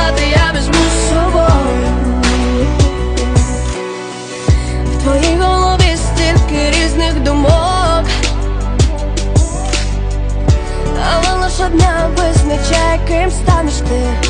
долати я візьму з собою. В твоїй голові стільки різних думок. Але лише одна визначає, ким станеш ти.